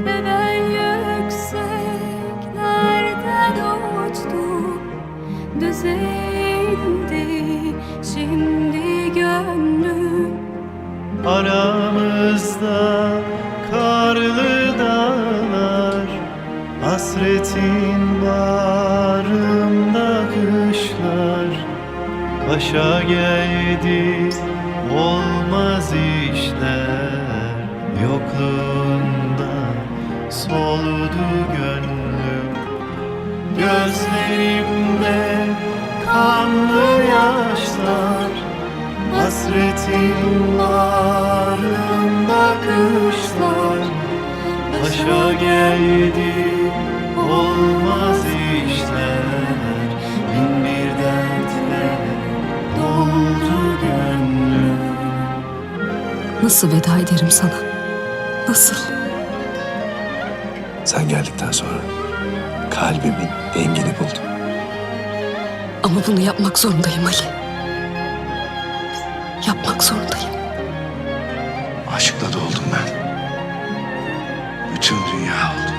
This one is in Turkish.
Ve ben yükseklerden uçtum Düze indi şimdi gönlüm Aramızda karlı dağlar Hasretin bağrımda kışlar. Başa geldi olmaz işler Yokluğunda soldu gönlüm Gözlerimde kanlı yaşlar Hasretin bağrımda kışlar Başa geldi olmaz işler Bin bir dertle doldu gönlüm Nasıl veda ederim sana? Nasıl? Sen geldikten sonra kalbimin dengini buldum. Ama bunu yapmak zorundayım Ali. Yapmak zorundayım. Aşkla doldum ben. Bütün dünya oldu.